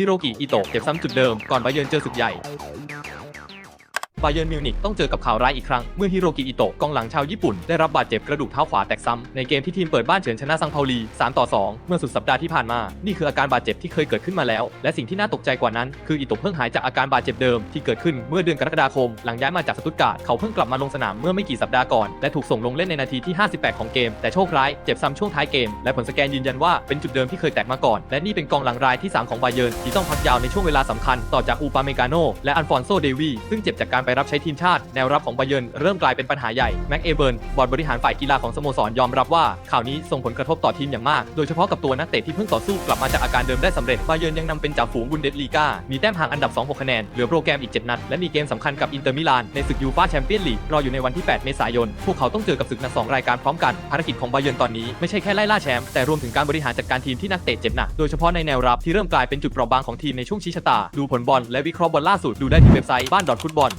ฮิโรกิอิโตะเก็บซ้ำจุดเดิมก่อนบาเยิร์นเจอศึกใหญ่ บาเยิร์นมิวนิกต้องเจอกับข่าวร้ายอีกครั้ง เมื่อฮิโรกิอิโตะกองหลังชาวญี่ปุ่นได้รับบาดเจ็บกระดูกเท้าขวาแตกซ้ำในเกมที่ทีมเปิดบ้านเฉินชนะซังเปาลี 3 ต่อ 2 เมื่อสุดสัปดาห์ที่ผ่านมา นี่คืออาการบาดเจ็บที่เคยเกิดขึ้นมาแล้ว และสิ่งที่น่าตกใจกว่านั้น คืออิโตะเพิ่งหายจากอาการบาดเจ็บเดิมที่เกิดขึ้นเมื่อเดือนกรกฎาคม หลังย้ายมาจากสตุตการ์ดเขาเพิ่งกลับมาลงสนามเมื่อไม่กี่สัปดาห์ก่อนและถูกส่งลงเล่นในนาทีที่ 58 ของเกม แต่โชคร้ายเจ็บซ้ำช่วงท้ายเกมและผลสแกนยืนยันว่าเป็นจุดเดิมที่เคยแตกมาก่อน และนี่เป็นกองหลังรายที่ 3 ของบาเยิร์นที่ต้องพักยาวในช่วงเวลาสำคัญต่อจากอูปาเมกาโนและอันฟอนโซเดวีซึ่งเจ็บจากการไปรับใช้ทีมชาติ แนวรับของบาเยิร์นเริ่มกลายเป็นปัญหาใหญ่ แม็กเอเบิร์นบอร์ดบริหารฝ่ายกีฬาของสโมสรยอมรับว่าข่าวนี้ส่งผลกระทบต่อทีมอย่างมาก โดยเฉพาะกับตัวนักเตะที่เพิ่งต่อสู้กลับมาจากอาการเดิมได้สำเร็จบาเยิร์นยังนำเป็นจ่าฝูงบุนเดสลีกามีแต้มห่างอันดับ2 6คะแนน เหลือโปรแกรมอีก 7 นัด และมีเกมสำคัญกับอินเตอร์มิลานในศึกยูฟ่าแชมเปี้ยนลีกรออยู่ในวันที่ 8 เมษายน พวกเขาต้องเจอกับศึกนัดสองรายการพร้อมกัน ภารกิจของบาเยิร์นตอนนี้ไม่ใช่แค่ไล่ล่าแชมป์แต่รวมถึงการบริหารจัดการทีมที่นักเตะเจ็บหนัก โดยเฉพาะในแนวรับที่เริ่มกลายเป็นจุดเปราะบางของทีมในช่วงชี้ชะตา ดูผลบอลและวิเคราะห์บอลล่าสุดดูได้ที่เว็บไซต์บ้านดอทฟุตบอล